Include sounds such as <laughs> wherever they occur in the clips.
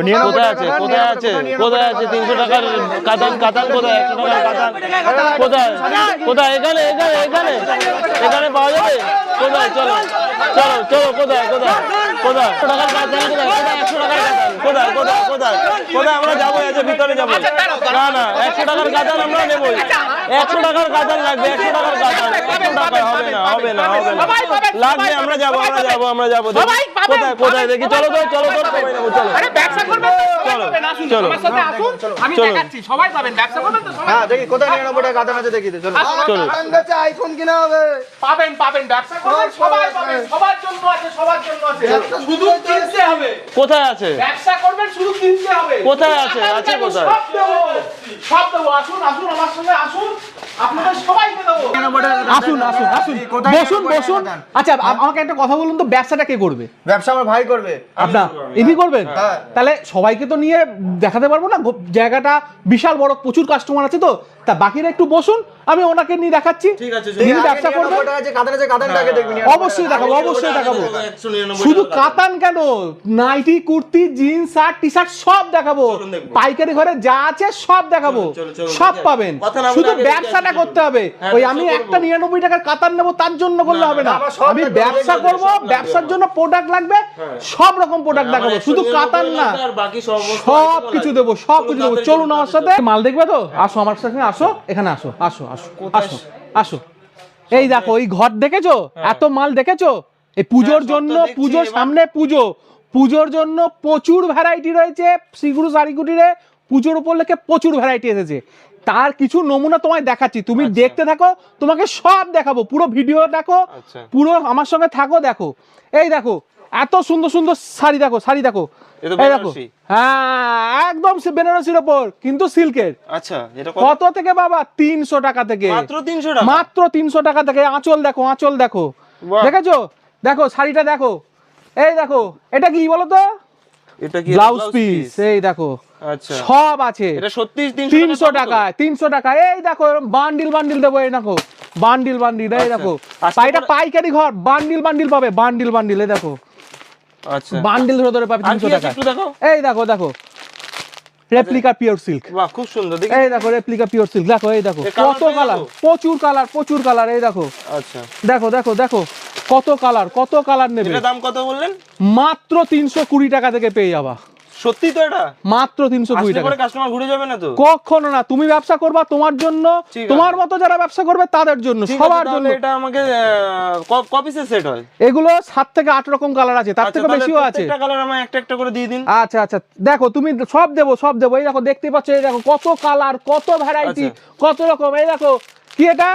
তো নিয়ে নাও কোথায় আছে? কোথায় আছে? কোথায় আছে? তিনশো টাকার কাতান কাতান কোথায়? একশো টাকার কাতান কোথায়? কোথায়? এখানে এখানে এখানে। এখানে পাওয়া যাবে? কোথায়? চলো। চলো চলো কোথায় কোথায়? কোথায়? টাকার কাতান কোথায়? একশো টাকার কাতান কোথায় কোথায় কোথায়? কোথায় আমরা যাব? আছে ভিতরে যাব। না না একশো টাকার কাতান আমরা নেবই। একশো টাকার কাতান লাগবে একশো টাকার একশো টাকা হবে না হবে না হবে না লাগবে আমরা যাব আমরা যাব আমরা যাব দেখি। সবাই পাবেন, কোথায় কোথায় দেখি চলো তো চলো তো সবাই নেব চলো। আরে ব্যবসা করবেন তো সবাই চলো, চলো। আমার সাথে আসুন, আমি চলো। সবাই পাবেন, ব্যবসা করবেন তো সবাই হ্যাঁ দেখি কোথায় নিয়ে নাও টাকা আছে দেখি চলো। চলো। আইফোন কিনা হবে? পাবেন পাবেন ব্যবসা করবেন সবাই পাবেন সবার জন্য আছে সবার জন্য আছে। শুধু কিনতে হবে। কোথায় আছে? ব্যবসা করবেন শুধু কিনতে হবে। কোথায় আছে? আছে দেবো, কোথায়? সব দেবো আসুন আসুন আমার সঙ্গে আসুন। আপনাদের সবাইকে দেবো। আসুন আসুন আসুন। বসুন বসুন। আচ্ছা আমাকে একটা কথা বলুন তো ব্যবসাটা কে করবে? ব্যবসা আমার ভাই করবে। আপনার ইনি করবেন? হ্যাঁ। তাহলে সবাইকে তো নিয়ে দেখাতে পারব না জায়গাটা বিশাল বড় প্রচুর কাস্টমার আছে তো। তা বাকিরা একটু বসুন আমি ওনাকে নিয়ে দেখাচ্ছি। তিনি ব্যবসা করবেন। অবশ্যই দেখাবো অবশ্যই দেখাবো। শুধু কাতান কেন? Nighty kurti jeans shirt T shirt সব দেখাবো। পাইকারি ঘরে যা আছে সব দেখাবো। সব পাবেন। শুধু ব্যবসাটা করতে হবে। হ্যাঁ, ওই আমি একটা নিরানব্বই টাকার কাতান নেব তার জন্য করলে হবে না। আমি ব্যবসা করব ব্যবসার জন্য প্রোডাক্ট লাগবে সব রকম প্রোডাক্ট দেখাবো। শুধু কাতান না। বাকি সব কিছু দেবো সব কিছু দেবো। চলুন আমার সাথে। মাল দেখবে তো? আসো আমার সাথে আসো এখানে আসো আসো আসো। আসো আসো এই দেখো এই ঘর দেখেছ? এত মাল দেখেছ? এই পুজোর হ্যাঁ, জন্য পুজোর সামনে পুজো। পুজোর জন্য প্রচুর ভ্যারাইটি রয়েছে শ্রীগুরু শাড়িকুটিরে পুজোর উপলক্ষে প্রচুর ভ্যারাইটি এসেছে। তার কিছু নমুনা তোমায় দেখাচ্ছি। তুমি দেখতে থাকো তোমাকে সব দেখাবো পুরো ভিডিও দেখো আচ্ছা। পুরো আমার সঙ্গে থাকো দেখো। এই দেখো এত সুন্দর সুন্দর শাড়ি দেখো শাড়ি দেখো। হ্যাঁ একদম বেনারসির ওপর কিন্তু সিল্কের। আচ্ছা কত? থেকে বাবা? তিনশো টাকা থেকে। মাত্র তিনশো টাকা? মাত্র তিনশো টাকা থেকে। আঁচল দেখো আঁচল দেখো। দেখেছ? দেখো শাড়িটা দেখো। এই দেখো এটা কি বলো তো এটা কি ব্লাউজ পিস এই দেখো। আচ্ছা। সব আছে। এটা সত্যি তিনশো টাকা তিনশো টাকা এই দেখো বান্ডিল বান্ডিল দেবো এই দেখো। বান্ডিল বান্ডিল এই আচ্ছা। দেখো। আর পা- পাইকারি ঘর বান্ডিল বান্ডিল পাবে বান্ডিল বান্ডিল এই দেখো। আচ্ছা। বান্ডিল ধরে ধরে পাবে আর তিনশো কি আছে টাকা। একটু দেখো এই দেখো দেখো। রেপ্লিকা পিওর সিল্ক বাহ খুব সুন্দর। দেখি। এই দেখো রেপ্লিকা পিওর সিল্ক দেখো এই দেখো। কত কালার প্রচুর কালার প্রচুর কালার এই দেখো। আচ্ছা। দেখো দেখো দেখো। কত কালার কত কালার নেবে? দাম কত বললেন? মাত্র তিনশো কুড়ি টাকা থেকে পেয়ে যাবা। সত্যি তো এটা? মাত্র তিনশো কুড়ি টাকা। কাস্টমার ঘুরে যাবে না তো? কখনো না তুমি ব্যবসা করবা তোমার জন্য তোমার মতো যারা ব্যবসা করবে তাদের জন্য সবার জন্য। এটা আমাকে ক পিসের সেট হয়? এগুলো সাত থেকে আট রকম কালার আছে তার আচ্ছা, থেকে বেশিও আছে। প্রত্যেকটা কালার আমায় একটা একটা করে দিয়ে দিন। আচ্ছা আচ্ছা দেখো তুমি সব দেবো সব দেবো। এই দেখো দেখতে পাচ্ছ এই দেখো কত কালার কত ভ্যারাইটি কত রকম। এই দেখো কি এটা?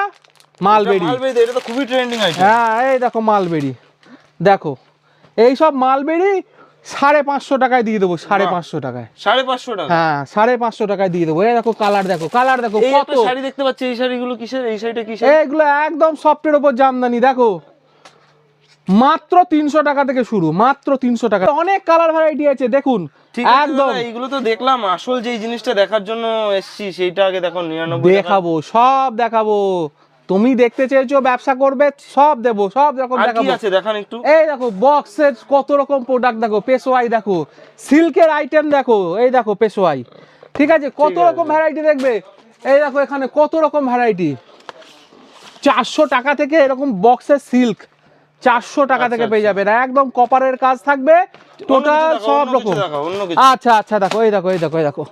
মালবেরি। মালবেরি এটা তো খুবই ট্রেন্ডিং আইটেম হ্যাঁ এই দেখো মালবেরি। দেখো এই সব মালবেরি সাড়ে পাঁচশো টাকায় দিয়ে দেবো সাড়ে পাঁচশো টাকায়। সাড়ে পাঁচশো টাকা? হ্যাঁ সাড়ে পাঁচশো টাকায় দিয়ে দেবো। এই দেখো কালার দেখো কালার দেখো কত। শাড়ি দেখতে পাচ্ছি এই শাড়িগুলো কিসের এই শাড়িটা কিসের? এইগুলো একদম সফটের ওপর জামদানি দেখো। মাত্র তিনশো টাকা থেকে শুরু মাত্র তিনশো টাকা। অনেক কালার ভ্যারাইটি আছে দেখুন। ঠিক একদম। এইগুলো তো দেখলাম আসল যে জিনিসটা দেখার জন্য এসছি সেইটা আগে দেখো নিরানব্বই দেখাবো সব দেখাবো। তুমি দেখতে চেয়েছো ব্যবসা করবে সব দেবো সব রকম দেখাবো। আছে? দেখান একটু। এই দেখো বক্সের কত রকম প্রোডাক্ট দেখো পেশোয়াই দেখো সিল্কের আইটেম দেখো এই দেখো পেশোয়াই। ঠিক আছে? কত রকম ভ্যারাইটি দেখবে? এই দেখো এখানে কত রকম ভ্যারাইটি চারশো টাকা থেকে এরকম বক্সের সিল্ক চারশো টাকা থেকে আচ্ছা, পেয়ে যাবেন। একদম কপারের কাজ থাকবে টোটাল সব রকম। আচ্ছা আচ্ছা দেখো এই দেখো এই দেখো এই দেখো।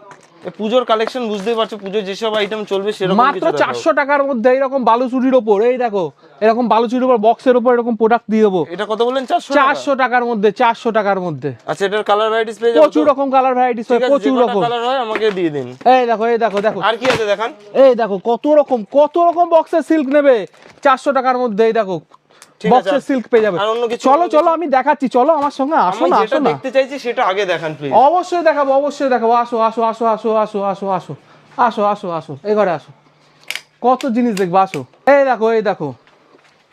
পুজোর কালেকশন বুঝতেই পারছ পুজোর যেসব আইটেম চলবে সেরকম মাত্র। চারশো টাকার মধ্যে এরকম বালুচুরির ওপর এই দেখো এরকম বালুচুরির ওপর বক্সের ওপর এরকম প্রোডাক্ট দিয়ে দেবো। এটা কত বললেন চারশো চারশো টাকার মধ্যে চারশো টাকার মধ্যে। আচ্ছা এটার কালার ভ্যারাইটিস পেয়ে যাব প্রচুর রকম কালার ভ্যারাইটিস হয় প্রচুর রকম। কালার হয় আমাকে দিয়ে দিন। এই দেখো এই দেখো দেখো। আর কি আছে দেখান? এই দেখো কত রকম কত রকম বক্সের সিল্ক নেবে? চারশো টাকার মধ্যে এই দেখো। বক্সের সিল্ক পেয়ে যাবে। চলো চলো আমি দেখাচ্ছি। চলো আমার সঙ্গে আসো না আসো না। দেখতে চাইছি সেটা আগে দেখান প্লিজ অবশ্যই দেখাবো অবশ্যই দেখাবো। আসো আসো আসো আসো আসো আসো আসো। আসো আসো আসো। এই ঘরে আসো। কত জিনিস দেখবা আসো। এই দেখো এই দেখো।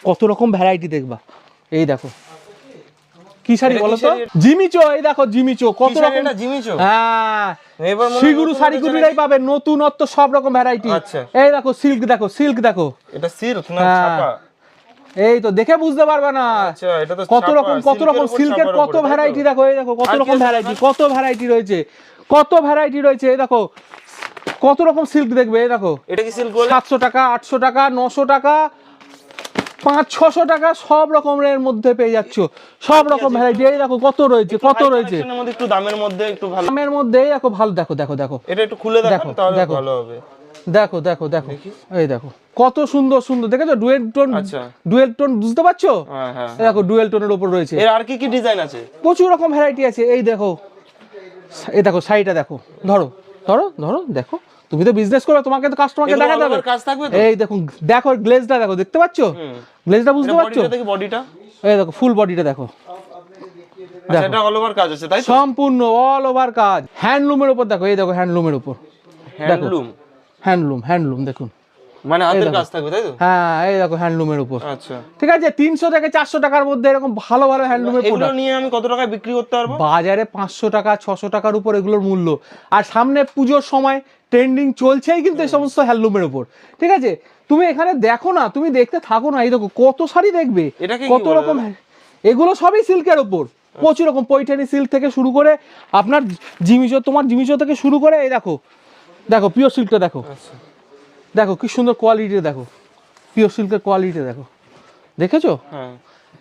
কত রকম ভ্যারাইটি দেখবা। এই দেখো। কি শাড়ি বলো তো? জিমিচো এই দেখো জিমিচো কত রকম জিমিচো? হ্যাঁ। শিগুরু শাড়ি কুটিরাই পাবে নতুনত্ব সব রকম ভ্যারাইটি আচ্ছা। এই দেখো সিল্ক দেখো সিল্ক দেখো। এটা সিল্ক না হ্যাঁ। ছাপা? এই তো দেখে বুঝতে পারবে না। আচ্ছা কত রকম কত রকম সিল্কের কত? ভ্যারাইটি দেখো এই দেখো কত রকম ভ্যারাইটি কত ভ্যারাইটি রয়েছে কত ভ্যারাইটি রয়েছে এই দেখো কত রকম সিল্ক দেখবে এই দেখো। এটা কি সিল্ক বলে? সাতশো টাকা আটশো টাকা নশো টাকা পাঁচ ছশো টাকা সব রকমের মধ্যে পেয়ে যাচ্ছ সব রকম ভ্যারাইটি এই দেখো কত রয়েছে কত রয়েছে। একটু দামের মধ্যে একটু ভালো। দামের মধ্যে এই দেখো ভালো দেখো দেখো দেখো। এটা একটু খুলে দেখো, তাহলে দেখো। ভালো হবে। দেখো দেখো দেখো। এই দেখো। কত সুন্দর সুন্দর। দেখেছ? ডুয়েল টোন আচ্ছা। ডুয়েল টোন বুঝতে পারছ? হ্যাঁ হ্যাঁ এই দেখো ডুয়েল টোনের উপর রয়েছে। এর আর কি কি ডিজাইন আছে? প্রচুর রকম ভ্যারাইটি আছে। এই দেখো। এই দেখো শাড়িটা দেখো। ধরো ধরো ধরো দেখো। তুমি তো বিজনেস করবে তোমাকে তো কাস্টমারকে দেখাতে হবে। কাজ থাকবে এই দেখো দেখো গ্লেজটা দেখো দেখতে পাচ্ছো? গ্লেজটা বুঝতে পারছ? বডিটা বডিটা এই দেখো ফুল বডিটা দেখো। আচ্ছা এটা অল ওভার কাজ আছে তাই সম্পূর্ণ অল ওভার কাজ। হ্যান্ডলুমের উপর দেখো এই দেখো হ্যান্ডলুমের উপর। হ্যান্ডলুম হ্যান্ডলুম হ্যান্ডলুম দেখুন। মানে হাতের কাজ থাকবে তাই তো? হ্যাঁ এই দেখো হ্যান্ডলুমের উপর। আচ্ছা। ঠিক আছে তিনশো থেকে চারশো টাকার মধ্যে এরকম ভালো ভালো হ্যান্ডলুমের এগুলো নিয়ে আমি কত টাকায় বিক্রি করতে পারব? বাজারে পাঁচশো টাকা ছশো টাকার উপর এগুলোর মূল্য। আর সামনে পুজোর সময় ট্রেন্ডিং চলছেই কিন্তু এই সমস্ত হ্যান্ডলুমের উপর। ঠিক আছে? তুমি এখানে দেখো না তুমি দেখতে থাকো না এই দেখো কত শাড়ি দেখবে? কত রকম দাদা? এগুলো সবই সিল্কের ওপর প্রচুর রকম পৈঠানি সিল্ক থেকে শুরু করে আপনার জিমিচো তোমার জিমিচো থেকে শুরু করে এই দেখো দেখো পিওর সিল্কটা দেখো। আচ্ছা। দেখো কি সুন্দর কোয়ালিটি দেখো। পিওর সিল্কের কোয়ালিটি দেখো। দেখেছ? হ্যাঁ।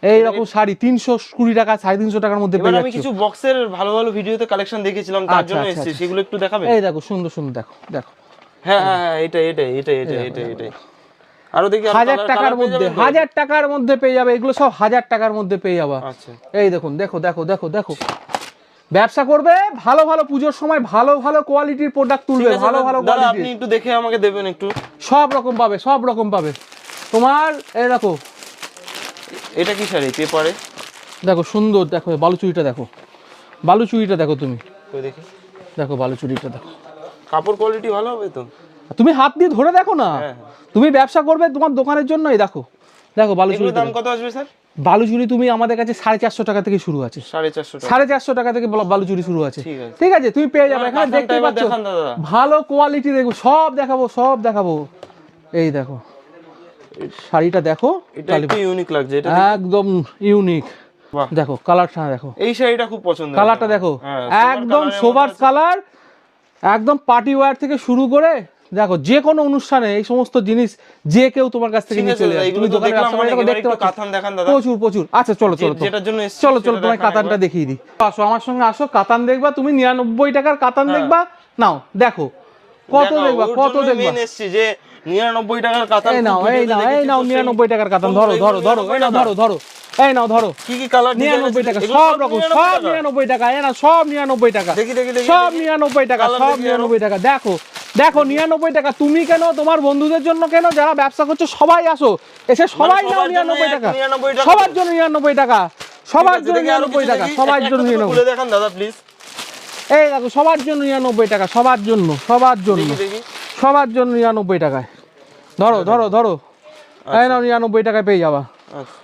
এই রকম শাড়ি তিনশো কুড়ি টাকা সাড়ে তিনশো টাকার মধ্যে পেয়ে আমি কিছু বক্সের ভালো ভালো ভিডিওতে কালেকশন দেখেছিলাম তার আচ্ছা, জন্য আচ্ছা, এসেছি। সেগুলো একটু দেখাবে? এই দেখো সুন্দর সুন্দর দেখো দেখো। হ্যাঁ হ্যাঁ হ্যাঁ এটা এটা এটা এটা এটা এটা আরও দেখি হাজার টাকার মধ্যে? হাজার টাকার মধ্যে পেয়ে যাবে এগুলো সব হাজার টাকার মধ্যে পেয়ে যাবা। আচ্ছা। এই দেখুন দেখো দেখো দেখো দেখো। ব্যবসা করবে ভালো ভালো পুজোর সময় ভালো ভালো কোয়ালিটির প্রোডাক্ট তুলবে ভালো ভালো দাদা আপনি কোয়ালিটি একটু দেখে আমাকে দেবেন একটু। সব রকম পাবে সব রকম পাবে। তোমার এই দেখো। এটা কি শাড়ি পেপারে? দেখো সুন্দর দেখো বালুচুরিটা দেখো। বালুচুরিটা দেখো তুমি। কই দেখি? দেখো বালুচুরিটা দেখো। কাপড় কোয়ালিটি ভালো হবে তো? তুমি হাত দিয়ে ধরে দেখো না। হ্যাঁ, তুমি ব্যবসা করবে তোমার দোকানের জন্যই দেখো। দেখো বালুচুরি দাম কত আসবে স্যার? বালুচুরি তুমি আমাদের কাছে সাড়ে চারশো টাকা থেকে শুরু আছে। সাড়ে চারশো টাকা। থেকে বলা- বালুচুরি শুরু আছে। ঠিক আছে। তুমি পেয়ে যাবে। এখানে দেখতে পাচ্ছ ভালো কোয়ালিটি দেখব সব দেখাবো সব দেখাবো। এই দেখো শাড়িটা দেখো ইউনিক লাগছে একদম ইউনিক। দেখো কালারটা দেখো। এই শাড়িটা খুব পছন্দ কালারটা দেখো। হ্যাঁ, একদম সোবার কালার একদম পার্টি ওয়্যার থেকে শুরু করে দেখো যে কোনো অনুষ্ঠানে এই সমস্ত জিনিস যে কেউ তোমার কাছ থেকে নিয়ে চলে যায় তুমি দোকানে দেখতে পাচ্ছ। কাতান দেখান দাদা। প্রচুর প্রচুর। আচ্ছা চলো চলো যেটার জন্য চলো চলো তোমার কাতানটা দেখিয়ে দিই। আসো আমার সঙ্গে আসো কাতান দেখবা তুমি নিরানব্বই টাকার কাতান হ্যাঁ। দেখবা। নাও দেখো কত দেখো, দেখবা কত দেখবা। যে 99 টাকার কাতান এই নাও এই নাও এই নাও নিরানব্বই টাকার কাতান ধরো ধরো ধরো এই নাও ধরো ধরো এই নাও ধরো। কি কি কালার নিরানব্বই টাকা সব রকম সব নিরানব্বই টাকা এ না সব নিরানব্বই টাকা। দেখি, দেখি, দেখি, সব নিরানব্বই টাকা সব নিরানব্বই টাকা। দেখো দেখো নিরানব্বই টাকা তুমি কেন তোমার বন্ধুদের জন্য কেন যারা ব্যবসা করছ সবাই আসো। এসে সবাই নাও মানে সবার জন্য নিরানব্বই টাকা। সবার জন্য নিরানব্বই টাকা। সবার জন্য নিরানব্বই টাকা সবার জন্য নিরানব্বই দেখান দাদা প্লিজ এই দেখো সবার জন্য নিরানব্বই টাকা সবার জন্য সবার জন্য। দেখি। সবার জন্য নিরানব্বই টাকায়। ধরো ধরো ধরো। এই নাও নিরানব্বই টাকায় পেয়ে যাবা। আচ্ছা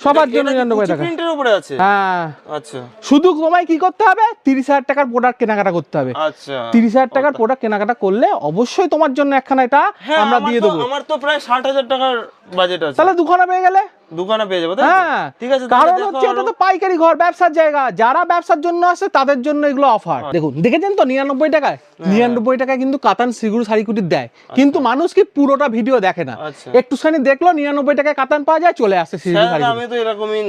সবার জন্য নিরানব্বই টাকা প্রিন্টের উপরে আছে? হ্যাঁ। আচ্ছা। শুধু তোমায় কি করতে হবে? তিরিশ হাজার টাকার প্রোডাক্ট কেনাকাটা করতে হবে। আচ্ছা। তিরিশ হাজার টাকার প্রোডাক্ট কেনাকাটা করলে অবশ্যই তোমার জন্য একখানা এটা হ্যাঁ আমরা দিয়ে দেবো। আমার তো প্রায় ষাট হাজার টাকার বাজেট আছে। তাহলে দুখানা পেয়ে গেলে? দোকানে পেয়ে যাব হ্যাঁ ঠিক আছে কারণ হচ্ছে এটা তো পাইকারি ঘর ব্যবসার জায়গা। যারা ব্যবসার জন্য আসে তাদের জন্য এগুলো অফার দেখুন দেখেছেন তো নিরানব্বই টাকায়? হ্যাঁ। নিরানব্বই টাকায় কিন্তু কাতান সিগুরু শাড়িকুটি দেয়। কিন্তু মানুষ কি পুরোটা ভিডিও দেখে না? আচ্ছা। একটুখানি দেখল নিরানব্বই টাকায় কাতান পাওয়া যায় চলে আসে সিগুরু স্যার, আমি তো এরকমই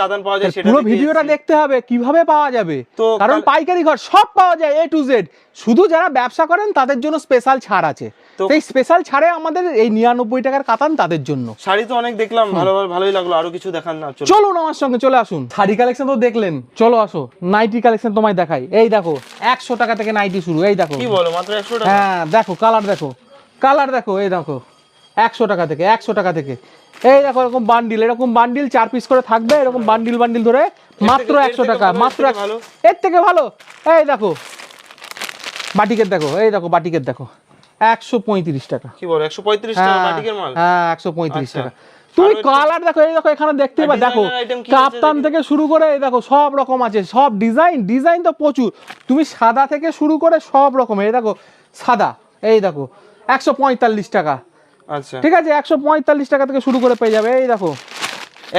কাতান পাওয়া যায় পুরো ভিডিওটা দেখতে হবে কীভাবে পাওয়া যাবে? কারণ পাইকারি ঘর সব পাওয়া যায় এ টু জেড শুধু যারা ব্যবসা করেন তাদের জন্য স্পেশাল ছাড় আছে। সেই স্পেশাল ছাড়ে আমাদের এই নিরানব্বই টাকার কাতান তাদের জন্য। শাড়ি তো অনেক দেখলাম ভালো ভালো ভালোই লাগল আরও কিছু দেখান না চলো চলুন আমার সঙ্গে চলে আসুন। শাড়ি কালেকশন তো দেখলেন চলো আসো। নাইটি কালেকশন তোমায় দেখাই। এই দেখো একশো টাকা থেকে নাইটি শুরু এই দেখো। কি বলো মাত্র একশো টাকা? হ্যাঁ দেখো কালার দেখো। কালার দেখো এই দেখো একশো টাকা থেকে একশো টাকা থেকে। এই দেখো এরকম বান্ডিল এরকম বান্ডিল চার পিস করে থাকবে এরকম বান্ডিল বান্ডিল ধরে মাত্র একশো টাকা মাত্র? এর থেকে ভালো। এই দেখো বাটিকের দেখো এই দেখো বাটিকের দেখো একশো পঁয়ত্রিশ টাকা। কি বলো একশো পঁয়ত্রিশ টাকা হ্যাঁ, বাটিকের মাল? হ্যাঁ একশো পঁয়ত্রিশ আচ্ছা। টাকা। তুমি কালার দেখো এই দেখো এখানে দেখতে পাবে দেখো কাপ্তান থেকে শুরু করে এই দেখো সব রকম আছে সব ডিজাইন ডিজাইন তো প্রচুর। তুমি সাদা থেকে শুরু করে সব রকম এই দেখো সাদা এই দেখো একশো পঁয়তাল্লিশ টাকা। আচ্ছা। ঠিক আছে একশো পঁয়তাল্লিশ টাকা থেকে শুরু করে পেয়ে যাবে এই দেখো।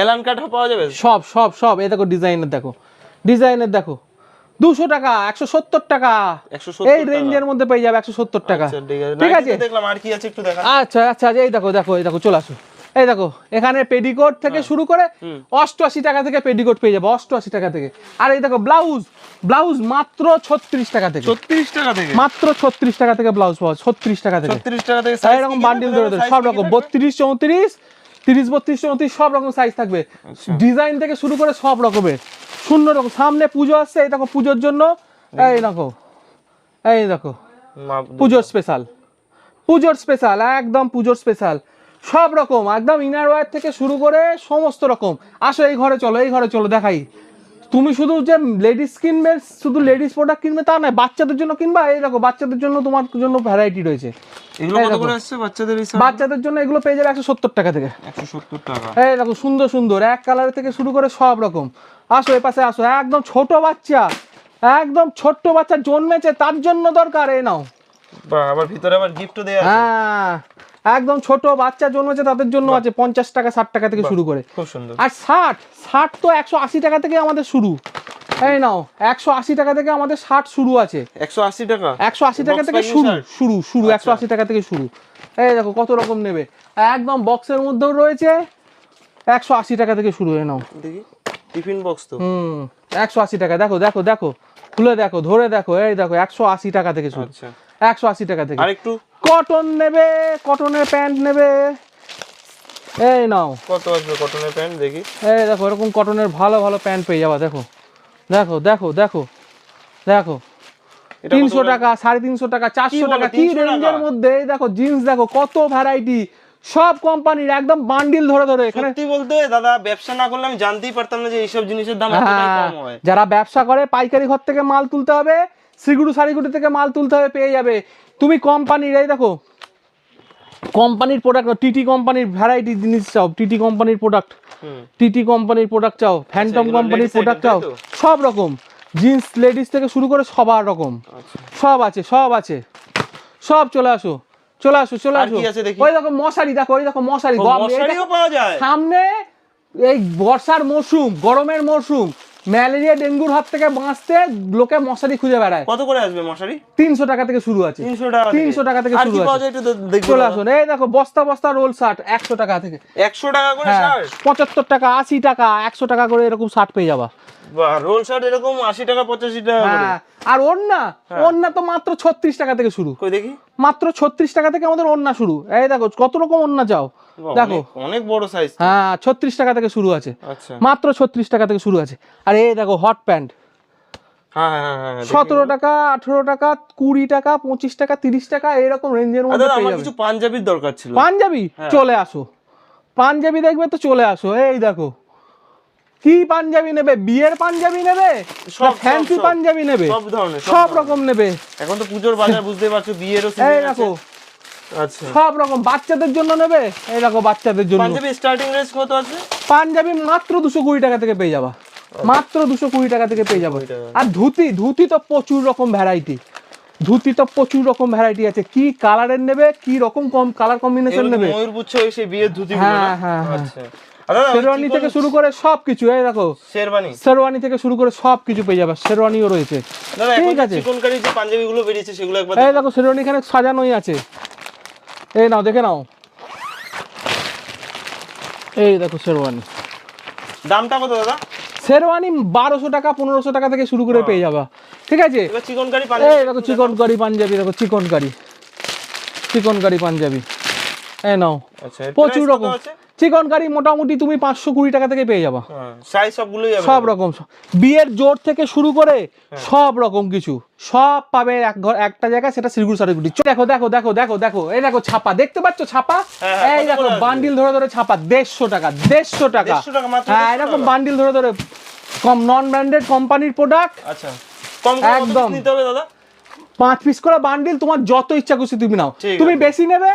এলান কাঠ পাওয়া যাবে? সব সব সব এই দেখো ডিজাইনের দেখো ডিজাইনের দেখো। দুশো টাকা একশো সত্তর টাকা। 170 এই রেঞ্জের মধ্যে পেয়ে যাবে একশো সত্তর টাকা। আচ্ছা ঠিক আছে। দেখলাম আর কি আছে একটু দেখা আচ্ছা আচ্ছা আচ্ছা, এই দেখো দেখো এই দেখো চলে আসো। এই দেখো এখানে পেডিকোট থেকে শুরু করে অষ্টআশি টাকা থেকে পেডিকোট পেয়ে যাব অষ্টআশি টাকা থেকে। আর এই দেখো ব্লাউজ ব্লাউজ মাত্র ছত্রিশ টাকা থেকে। 36 টাকা থেকে? মাত্র ছত্রিশ টাকা থেকে ব্লাউজ পাওয়া ছত্রিশ টাকা থেকে। 36 টাকা থেকে এরকম বান্ডিল ধরে ধরে সব রকম বত্রিশ চৌত্রিশ তিরিশ বত্রিশ চৌত্রিশ সব রকম সাইজ থাকবে। আচ্ছা। ডিজাইন থেকে শুরু করে সব রকমের। শূন্য রকম সামনে পুজো আসছে এই দেখো পুজোর জন্য। এই দেখো এই দেখো পুজোর স্পেশাল পুজোর স্পেশাল একদম পুজোর স্পেশাল সব রকম একদম ইনার ওয়্যার থেকে শুরু করে সমস্ত রকম। আসো এই ঘরে চলো এই ঘরে চলো দেখাই। তুমি শুধু যে লেডিস কিনবে শুধু লেডিস প্রোডাক্ট কিনবে তা নয় বাচ্চাদের জন্য কিনবা এই দেখো বাচ্চাদের জন্য তোমার জন্য ভ্যারাইটি রয়েছে। বাচ্চাদের জন্য এগুলো পেয়ে যাবে একশো সত্তর টাকা থেকে। টাকা। এই দেখো সুন্দর সুন্দর এক কালার থেকে শুরু করে সব রকম। আসো এ পাশে আসো একদম ছোট বাচ্চা একদম ছোট্ট বাচ্চা জন্মেছে তার জন্য দরকার এ নাও। আবার ভিতরে আবার গিফটও দেয়া হ্যাঁ। একদম ছোট বাচ্চা জন্মেছে তাদের জন্য আছে পঞ্চাশ টাকা ষাট টাকা থেকে শুরু করে। খুব সুন্দর। আর ষাট ষাট তো একশো আশি টাকা থেকে আমাদের শুরু। এই নাও একশো আশি টাকা থেকে আমাদের ষাট শুরু আছে। 180 টাকা? একশো আশি টাকা থেকে শুরু শুরু শুরু একশো আশি টাকা থেকে শুরু। এই দেখো কত রকম নেবে। একদম বক্সের মধ্যেও রয়েছে একশো আশি টাকা থেকে শুরু হয়ে নাও। টিফিন বক্স তো। হুম একশো আশি টাকা দেখো দেখো দেখো। খুলে দেখো ধরে দেখো এই দেখো একশো আশি টাকা থেকে শুরু। আচ্ছা। একশো আশি টাকা থেকে। আর একটু কটন নেবে কটনের প্যান্ট নেবে। এই নাও। কত আসবে কটনের প্যান্ট দেখি? এই দেখো এরকম কটনের ভালো ভালো প্যান্ট পেয়ে যাবা দেখো। দেখো দেখো দেখো দেখো। তিনশো টাকা সাড়ে তিনশো টাকা চারশো টাকা কি রেঞ্জের মধ্যে? দেখো জিন্স দেখো কত ভ্যারাইটি সব কোম্পানির একদম বান্ডিল ধরে ধরে এখানে। সত্যি বলতে দাদা ব্যবসা না করলে আমি জানতেই পারতাম না যে এইসব জিনিসের দাম এতটাই হ্যাঁ, কম হয়। যারা ব্যবসা করে পাইকারি ঘর থেকে মাল তুলতে হবে সিগুড়ু সারিগুড়ি থেকে মাল তুলতে হবে পেয়ে যাবে। তুমি কোম্পানির এই দেখো কোম্পানির প্রোডাক্ট টিটি কোম্পানির ভ্যারাইটি জিনিস চাও টিটি কোম্পানির প্রোডাক্ট টিটি কোম্পানির প্রোডাক্ট চাও ফ্যান্টম কোম্পানির প্রোডাক্ট চাও সব রকম। জিন্স লেডিস থেকে শুরু করে সবার রকম। আচ্ছা। সব আছে সব আছে। সব চলে আসো চলে আসো চলে আসো। ওই দেখো মশারি দেখো ওই দেখো মশারি পাওয়া যায়। সামনে এই বর্ষার মরশুম গরমের মরশুম ম্যালেরিয়া ডেঙ্গুর হাত থেকে বাঁচতে লোকে মশারি খুঁজে বেড়ায়। কত করে আসবে মশারি? তিনশো টাকা থেকে শুরু আছে। 300 টাকা তিনশো টাকা থেকে শুরু আছে। চলে। আসুন। এই দেখো বস্তা বস্তা রোল শার্ট একশো টাকা থেকে। 100 টাকা করে হ্যাঁ পঁচাত্তর টাকা আশি টাকা একশো টাকা করে এরকম শার্ট পেয়ে যাবা। বাহ রোল শার্ট এরকম 80 টাকা 85 টাকা করে? হ্যাঁ আর ওন্না ওন্না তো মাত্র ছত্রিশ টাকা থেকে শুরু। কই দেখি? মাত্র ছত্রিশ টাকা থেকে আমাদের ওন্না শুরু। এই দেখো কত রকম ওন্না চাও? দেখো। অনেক- বড় সাইজ হ্যাঁ ছত্রিশ টাকা থেকে শুরু আছে। আচ্ছা। মাত্র ছত্রিশ টাকা থেকে শুরু আছে। আর এই দেখো হট প্যান্ট হ্যাঁ হ্যাঁ হ্যাঁ, হ্যাঁ। সতেরো টাকা আঠেরো টাকা কুড়ি টাকা পঁচিশ টাকা তিরিশ টাকা এরকম রেঞ্জের মধ্যে কিছু পাঞ্জাবির দরকার ছিল। পাঞ্জাবি? হ্যাঁ। চলে আসো। পাঞ্জাবি দেখবে তো চলে আসো। এই দেখো। কি পাঞ্জাবি নেবে? বিয়ের পাঞ্জাবি নেবে? সব, ফ্যান্সি। পাঞ্জাবি নেবে? সব ধরনের সব রকম নেবে। এখন তো পুজোর বাজার <laughs> বুঝতেই পারছ বিয়েরও এই আচ্ছা। সব রকম। বাচ্চাদের জন্য নেবে? এই দেখো বাচ্চাদের জন্য। পাঞ্জাবি স্টার্টিং রেঞ্জ কত আছে? পাঞ্জাবি মাত্র দুশো কুড়ি টাকা থেকে পেয়ে যাবা। মাত্র দুশো কুড়ি টাকা থেকে পেয়ে যাব। আর ধুতি ধুতি তো প্রচুর রকম ভ্যারাইটি ধুতি তো প্রচুর রকম ভ্যারাইটি আছে। কি কালারের নেবে? কি রকম কম কালার কম্বিনেশন নেবে? ময়ূর ওই সেই বিয়ের ধুতি হ্যাঁ, হ্যাঁ, হ্যাঁ। আচ্ছা। শেরওয়ানি থেকে শুরু করে সব কিছু এই দেখো। শেরবানি শেরওয়ানি থেকে শুরু করে সব কিছু পেয়ে যাবে শেরওয়ানিও রয়েছে। ঠিক আছে। চিকন কারি যে পাঞ্জাবি গুলো বেরিয়েছে সেগুলো একবার এই দেখো। শেরওয়ানি এখানে সাজানোই আছে। এই নাও দেখে নাও। এই দেখো শেরওয়ানি। দামটা কত দাদা? শেরওয়ানি বারোশো টাকা পনেরোশো টাকা থেকে শুরু করে পেয়ে যাবা। ঠিক আছে? এবার চিকন কারি এই পাঞ্জাবি দেখো চিকন কারি পাঞ্জাবি দেখো চিকন কারি চিকন কারি পাঞ্জাবি। এই নাও। আচ্ছা প্রচুর রকম? চিকন কারি মোটামুটি তুমি পাঁচশো কুড়ি টাকা থেকে পেয়ে যাবা। হ্যাঁ সাইজ সবগুলোই সব রকম বিয়ের জোর থেকে শুরু করে হ্যাঁ। সব রকম কিছু। সব পাবে এক ঘর একটা জায়গায় সেটা শিরগুড় সারিগুড়ি। দেখো দেখো দেখো দেখো দেখো এই দেখো ছাপা। দেখতে পাচ্ছ ছাপা? হ্যাঁ, এই দেখো বান্ডিল ধরে ধরে ছাপা দেড়শো টাকা দেড়শো টাকা। 150 টাকা, মাত্র হ্যাঁ এরকম বান্ডিল ধরে ধরে কম নন ব্র্যান্ডেড কোম্পানির প্রোডাক্ট আচ্ছা কম একদম। নিতে হবে দাদা? পাঁচ পিস করে বান্ডিল তোমার যত ইচ্ছা খুশি তুমি নাও। তুমি বেশি নেবে।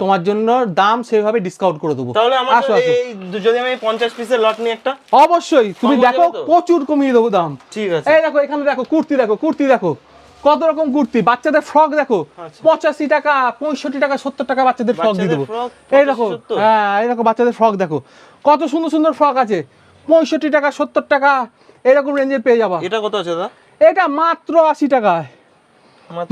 তোমার জন্য দাম সেভাবে ডিসকাউন্ট করে দেবো। তাহলে আসো যদি আমি পঞ্চাশ পিসের লট নিই একটা? অবশ্যই তুমি দেখো প্রচুর কমিয়ে দেবো দাম। ঠিক আছে। এই দেখো এখানে দেখো কুর্তি দেখো কুর্তি দেখো। কত রকম কুর্তি? বাচ্চাদের ফ্রক দেখো। আচ্ছা। পঁচাশি টাকা পঁয়ষট্টি টাকা সত্তর টাকা বাচ্চাদের ফ্রক দিয়ে দেবো। এই দেখো হ্যাঁ এই দেখো বাচ্চাদের ফ্রক দেখো। কত সুন্দর সুন্দর ফ্রক আছে। পঁয়ষট্টি টাকা সত্তর টাকা এরকম রেঞ্জের পেয়ে যাবা। এটা কত আছে দাদা? এটা মাত্র আশি টাকায়।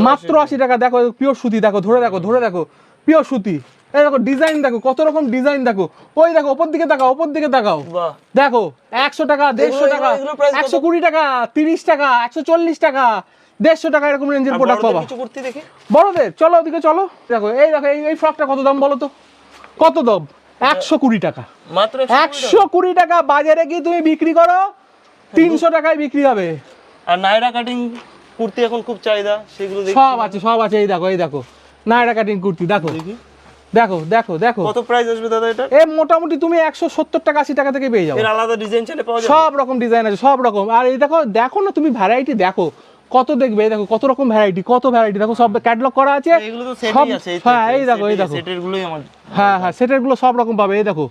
মাত্র আশি টাকা। দেখো পিওর সুতি দেখো ধরে দেখো ধরে দেখো। পিওর সুতি। এই দেখো ডিজাইন দেখো কত রকম ডিজাইন দেখো। ওই দেখো ওপর দিকে তাকাও ওপর দিকে তাকাও। দেখো একশো টাকা দেড়শো টাকা? একশো কুড়ি টাকা তিরিশ টাকা একশো চল্লিশ টাকা দেড়শো টাকা এরকম রেঞ্জের প্রোডাক্ট পাবা। কিছু কুর্তি দেখি? বড়দের চলো ওদিকে চলো। দেখো এই দেখো এই ফ্রকটা কত দাম বলো তো? কত দাম? একশো কুড়ি টাকা। মাত্র একশো কুড়ি টাকা। বাজারে কি তুমি বিক্রি করো? তিনশো টাকায় বিক্রি হবে। আর নাইরা কাটিং কুর্তি এখন খুব চাহিদা সেগুলো দেখি। সব আছে সব আছে এই দেখো এই দেখো। নাইরা কাটিং কুর্তি দেখো দেখো দেখো দেখো কত প্রাইস আসবে দাদা এটা এ মোটামুটি তুমি একশো সত্তর টাকা আশি টাকা থেকে পেয়ে যাবে এর আলাদা ডিজাইন চলে পাওয়া যাবে সব রকম ডিজাইন আছে সব রকম আর এই দেখো দেখো না তুমি ভ্যারাইটি দেখো কত দেখবে দেখো কত রকম ভ্যারাইটি কত ভ্যারাইটি দেখো সব ক্যাটালগ করা আছে এগুলো তো সেটই আছে হ্যাঁ এই দেখো এই দেখো সেটের গুলোই আমার হ্যাঁ হ্যাঁ সেটেরগুলো সব রকম পাবে এই দেখো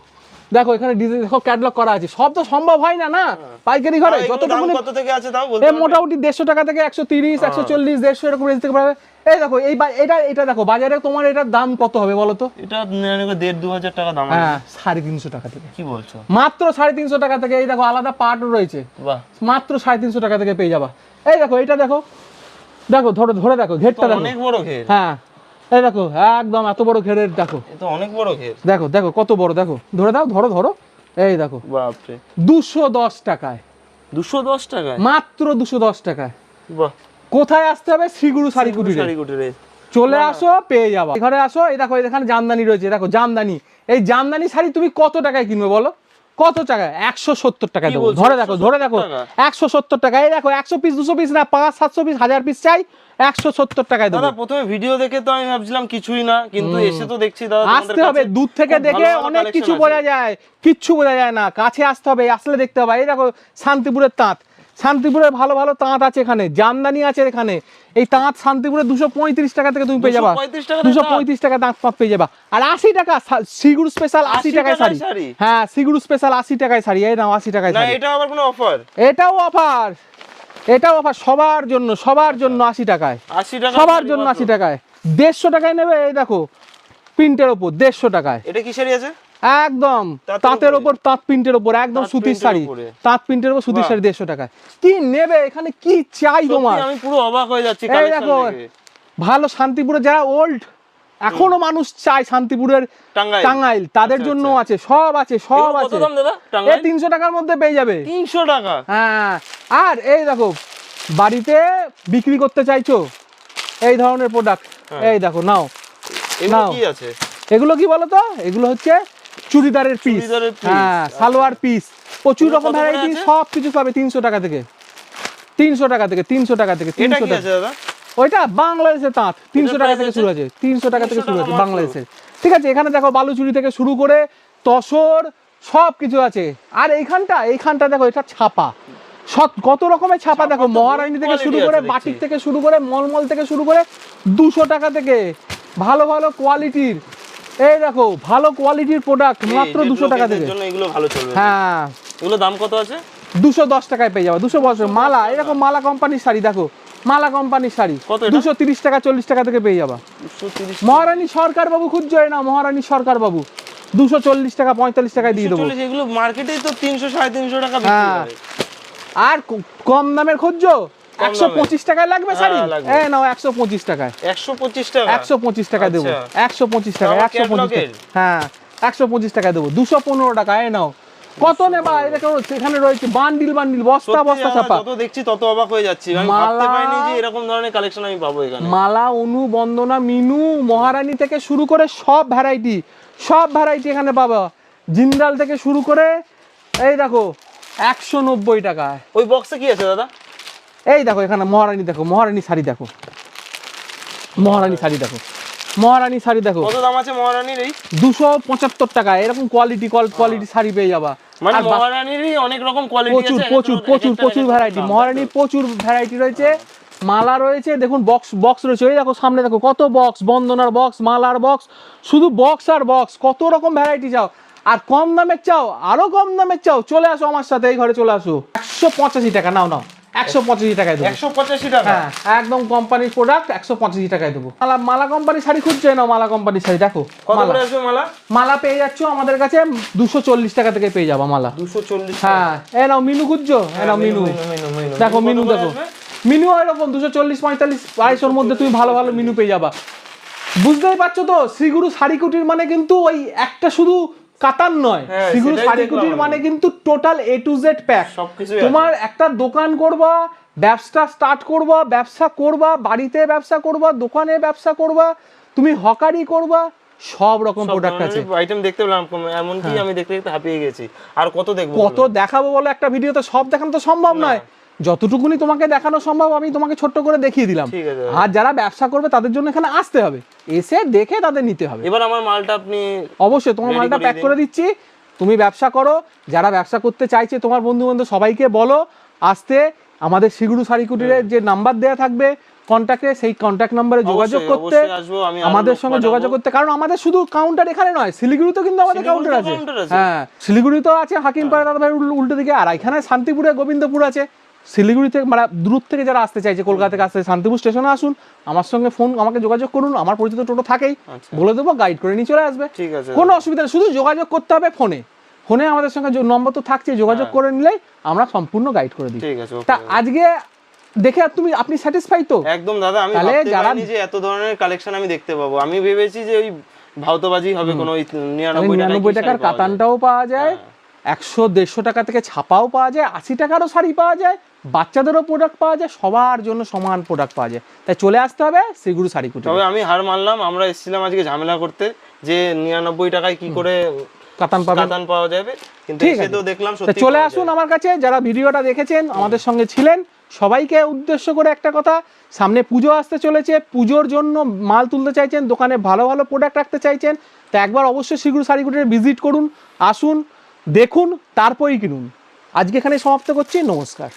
দেখো এখানে ডিজাইন সব ক্যাটালগ করা আছে। সব তো সম্ভব হয় না না? পাইকারি ঘরে যতটুকু কত থেকে আছে তাও বলতে মোটামুটি দেড়শো টাকা থেকে একশো তিরিশ একশো চল্লিশ দেড়শো এরকম রেঞ্জ থেকে পাবে। এই দেখো এই এটা এটা দেখো বাজারে তোমার এটার দাম কত হবে বলো তো? এটা দেড় দু হাজার টাকা দাম হ্যাঁ সাড়ে তিনশো টাকা থেকে। কি বলছো? মাত্র সাড়ে তিনশো টাকা থেকে এই দেখো আলাদা পার্টও রয়েছে। মাত্র সাড়ে তিনশো টাকা থেকে পেয়ে যাবা। এই দেখো এটা দেখো। দেখো ধরে ধরে দেখো ঘেরটা দেখো। অনেক বড় ঘের। হ্যাঁ। এই দেখো একদম এত বড় ঘেরের দেখো। অনেক বড় ঘের দেখো দেখো কত বড় দেখো। ধরে দাও ধরো ধরো। এই দেখো। বাপরে। দুশো দশ টাকায়। দুশো দশ টাকায়? মাত্র দুশো দশ টাকায়। বাহ। কোথায় আসতে হবে? শ্রীগুরু শাড়ি কুটিরে শাড়ি কুটিরে চলে আসো পেয়ে যাবা। ঘরে আসো এই দেখো এখানে জামদানি রয়েছে। দেখো জামদানি। এই জামদানি শাড়ি তুমি কত টাকায় কিনবে বলো? কত টাকা? একশো সত্তর টাকা দেবো। ধরে দেখো ধরে দেখো। একশো সত্তর টাকা? এই দেখো একশো পিস দুশো পিস না পাঁচ সাতশো পিস হাজার পিস চাই একশো সত্তর টাকায় দাদা প্রথমে ভিডিও দেখে তো আমি ভাবছিলাম কিছুই না কিন্তু এসে তো দেখছি দাদা আসতে হবে। দূর থেকে দেখে অনেক কিছু বোঝা যায়। কিচ্ছু বোঝা যায় না। কাছে আসতে হবে আসলে দেখতে হবে। এই দেখো শান্তিপুরের তাঁত। শান্তিপুরের ভালো ভালো তাঁত আছে এখানে জামদানি আছে এখানে। এই তাঁত শান্তিপুরে দুশো পঁয়ত্রিশ টাকা থেকে তুমি পেয়ে যাবা। দুশো পঁয়ত্রিশ টাকা তাঁত। পাত পেয়ে যাবা। আর আশি টাকা সা- সিগুড় স্পেশাল আশি টাকায় শাড়ি। হ্যাঁ সিগুড় স্পেশাল আশি টাকায় শাড়ি। এই নাও আশি টাকায় শাড়ি। এটা আবার কোনো অফার এটাও অফার এটাও অফার সবার জন্য সবার জন্য আশি টাকায়। আশি টাকা সবার জন্য আশি টাকায়। দেড়শো টাকায় নেবে এই দেখো প্রিন্টের ওপর দেড়শো টাকায়। এটা কি শাড়ি আছে? একদম। তাঁতের? ওপর তাঁত প্রিন্টের ওপর একদম সুতির শাড়ি। তাঁত প্রিন্টের ওপর সুতির শাড়ি দেড়শো টাকায়। কি নেবে? এখানে কি চাই তোমার? আমি পুরো অবাক হয়ে যাচ্ছি এই দেখো ভালো শান্তিপুরে যারা ওল্ড এখনও মানুষ চায় শান্তিপুরের টাঙ্গাইল। তাদের আচ্ছা, জন্য আচ্ছা। আছে সব আছে সব আছে। তিনশো টাকার মধ্যে পেয়ে যাবে। তিনশো টাকা? হ্যাঁ। আর এই দেখো বাড়িতে বিক্রি করতে চাইছো? এই ধরনের প্রোডাক্ট হ্যাঁ। এই দেখো নাও। নাও। এগুলো কি বলো তো এগুলো হচ্ছে চুড়িদারের পিস হ্যাঁ আচ্ছা। সালোয়ার পিস প্রচুর রকম ভ্যারাইটি সব কিছু পাবে তিনশো টাকা থেকে। তিনশো টাকা থেকে তিনশো টাকা থেকে তিনশো টাকা ওইটা বাংলাদেশের তাঁত। তিনশো টাকা থেকে শুরু আছে তিনশো টাকা থেকে শুরু আছে বাংলাদেশের। ঠিক আছে এখানে দেখো বালুচুরি থেকে শুরু করে তসর সব কিছু আছে। আর এইখানটা এইখানটা দেখো এটা ছাপা। সব কত রকমের ছাপা দেখো? মহারানী থেকে শুরু করে বাটিক থেকে শুরু করে মলমল থেকে শুরু করে দুশো টাকা থেকে। ভালো ভালো কোয়ালিটির এই দেখো ভালো কোয়ালিটির প্রোডাক্ট মাত্র দুশো টাকা থেকে। জন্য এগুলো ভালো চলবে। হ্যাঁ। এগুলো দাম কত আছে? দুশো দশ টাকায় পেয়ে যাবে দুশো বছর মালা এরকম মালা কোম্পানির শাড়ি দেখো মালা কোম্পানির শাড়ি। কত? দুশো তিরিশ টাকা চল্লিশ টাকা থেকে পেয়ে যাবা। মহারানী সরকার বাবু খুঁজছো না মহারানী সরকার বাবু। দুশো চল্লিশ টাকা পঁয়তাল্লিশ টাকায় দিয়ে দেবো। এগুলো মার্কেটেই তো তিনশো সাড়ে তিনশো টাকা বিক্রি হ্যাঁ। আর কম দামের খুঁজছো? একশো। পঁচিশ টাকায় লাগবে শাড়ি? হ্যাঁ, নাও একশো পঁচিশ টাকায়। একশো পঁচিশ টাকা? একশো পঁচিশ টাকায় দেবো। আচ্ছা। একশো পঁচিশ টাকা একশো পঁচিশ টাকা হ্যাঁ একশো পঁচিশ টাকায় দেবো। দুশো পনেরো টাকা এই নাও। কত নেবা? দেখো এখানে রয়েছে বান্ডিল বান্ডিল বস্তা বস্তা ছাপা। যত দেখছি তত অবাক হয়ে যাচ্ছি। আমি ভাবতে মালা- পারিনি যে এরকম ধরনের কালেকশন আমি পাবো এখানে। মালা অনু বন্দনা মিনু মহারানী থেকে শুরু করে সব ভ্যারাইটি সব ভ্যারাইটি এখানে পাবা। জিন্দাল থেকে শুরু করে এই দেখো একশো নব্বই টাকায়। ওই বক্সে কি আছে দাদা? এই দেখো এখানে মহারানী দেখো মহারানী শাড়ি দেখো। মহারানী শাড়ি দেখো। মহারানী শাড়ি দেখো। কত দাম আছে মহারানীর এই? দুশো পঁচাত্তর টাকা এরকম কোয়ালিটি কোয়ালিটি শাড়ি পেয়ে যাবা। মানে মহারানীরই অনেক রকম কোয়ালিটি প্রচুর প্রচুর প্রচুর প্রচুর ভ্যারাইটি মহারানীর প্রচুর ভ্যারাইটি রয়েছে। মালা রয়েছে দেখুন বক্স বক্স রয়েছে। ওই দেখো সামনে দেখো কত বক্স বন্দনার বক্স মালার বক্স শুধু বক্স আর বক্স কত রকম ভ্যারাইটি চাও। আর কম দামের চাও আরও কম দামের চাও। চলে আসো আমার সাথে এই ঘরে চলে আসো। একশো পঁচাশি টাকা নাও নাও। একশো পঁচাশি টাকায় দেবো। একশো পঁচাশি টাকা? হ্যাঁ একদম কোম্পানির প্রোডাক্ট একশো পঁচাশি টাকায় দেবো। মালা মালা কোম্পানির শাড়ি খুঁজছে না মালা কোম্পানির শাড়ি দেখো কত মালা। মালা? পেয়ে যাচ্ছ আমাদের কাছে দুশো চল্লিশ টাকা থেকে পেয়ে যাবা মালা। দুশো চল্লিশ হ্যাঁ এ নাও মিনু খুঁজছো? এ নাও মিনু দেখো মিনু দেখো। মিনু এরকম দুশো চল্লিশ পঁয়তাল্লিশ আড়াইশোর মধ্যে তুমি ভালো ভালো মিনু পেয়ে যাবা। বুঝতেই পারছ তো শ্রীগুরু শাড়িকুটির মানে কিন্তু ওই একটা শুধু কাতান নয় হ্যাঁ, শ্রীগুরু সেটাই শাড়িকুটির মানে কিন্তু total A to Z pack তোমার একটা দোকান করবা ব্যবসা স্টার্ট করবা ব্যবসা করবা বাড়িতে ব্যবসা করবা দোকানে ব্যবসা করবা তুমি হকারি করবা সব রকম প্রোডাক্ট আছে। আইটেম দেখতে পেলাম এমনকি আমি দেখতে দেখতে হাঁপিয়ে গেছি। আর কত দেখব কত দেখাবো বলো একটা ভিডিওতে সব দেখানো তো সম্ভব নয়। যতটুকুনি তোমাকে দেখানো সম্ভব আমি তোমাকে ছোট্ট করে দেখিয়ে দিলাম। আর যারা ব্যবসা করবে তাদের জন্য এখানে আসতে হবে। এসে দেখে তাদের নিতে হবে। এবার আমার মালটা আপনি অবশ্যই তোমার মালটা প্যাক করে দিচ্ছি। তুমি ব্যবসা করো। যারা ব্যবসা করতে চাইছে তোমার বন্ধু বান্ধব সবাইকে বলো। আসতে আমাদের শিগুরু শাড়িকুটিরের যে নাম্বার দেওয়া থাকবে কন্ট্যাক্টে সেই কন্ট্যাক্ট নাম্বারে যোগাযোগ করতে আমাদের সঙ্গে যোগাযোগ করতে। কারণ আমাদের শুধু কাউন্টার এখানে নয় শিলিগুড়িতেও কিন্তু আমাদের কাউন্টার আছে? হ্যাঁ শিলিগুড়িতেও আছে হাকিমপাড়া দাদাভাই উল- উল্টো দিকে আর এখানে শান্তিপুরে গোবিন্দপুর আছে। শিলিগুড়ি থেকে মানে দূর থেকে যারা আসতে চাইছে কলকাতা থেকে আসতে শান্তিপুর স্টেশনে আসুন আমার সঙ্গে ফোন আমাকে যোগাযোগ করুন আমার পরিচিত টোটো থাকেই আচ্ছা। বলে দেবো গাইড করে নিয়ে চলে আসবে। ঠিক আছে। কোনো অসুবিধা নেই শুধু যোগাযোগ করতে হবে ফোনে ফোনে আমাদের সঙ্গে নম্বর তো থাকছে যোগাযোগ হ্যাঁ। করে নিলেই আমরা সম্পূর্ণ গাইড করে দিই। ঠিক আছে তা আজকে দেখে আর তুমি আপনি স্যাটিসফাই তো? একদম দাদা আমি তাহলে ভাবতে যারা- পারিনি যে এত ধরনের কালেকশন আমি দেখতে পাবো। আমি ভেবেছি যে ওই ভাউতবাজি হবে কোনো ওই তাহলে নিরানব্বই নিরানব্বই টাকার কাতানটাও পাওয়া যায় হ্যাঁ। একশো দেড়শো টাকা থেকে ছাপাও পাওয়া যায় আশি টাকারও শাড়ি পাওয়া যায় বাচ্চাদেরও প্রোডাক্ট পাওয়া যায় সবার জন্য সমান প্রোডাক্ট পাওয়া যায়। তাই চলে আসতে হবে শ্রীগুরু শাড়ি কুটি তবে আমি হার মানলাম আমরা এসেছিলাম আজকে ঝামেলা করতে যে নিরানব্বই টাকায় কি করে কাতান পাবেন। কাতান পাওয়া যাবে কিন্তু এসে তো দেখলাম সত্যি চলে আসুন আমার কাছে যারা ভিডিওটা দেখেছেন আমাদের সঙ্গে ছিলেন সবাইকে উদ্দেশ্য করে একটা কথা সামনে পুজো আসতে চলেছে পুজোর জন্য মাল তুলতে চাইছেন দোকানে ভালো ভালো প্রোডাক্ট রাখতে চাইছেন তা একবার অবশ্যই শিগুর শাড়িগুটির ভিজিট করুন আসুন দেখুন তারপরেই কিনুন। আজকে এখানে সমাপ্ত করছি নমস্কার।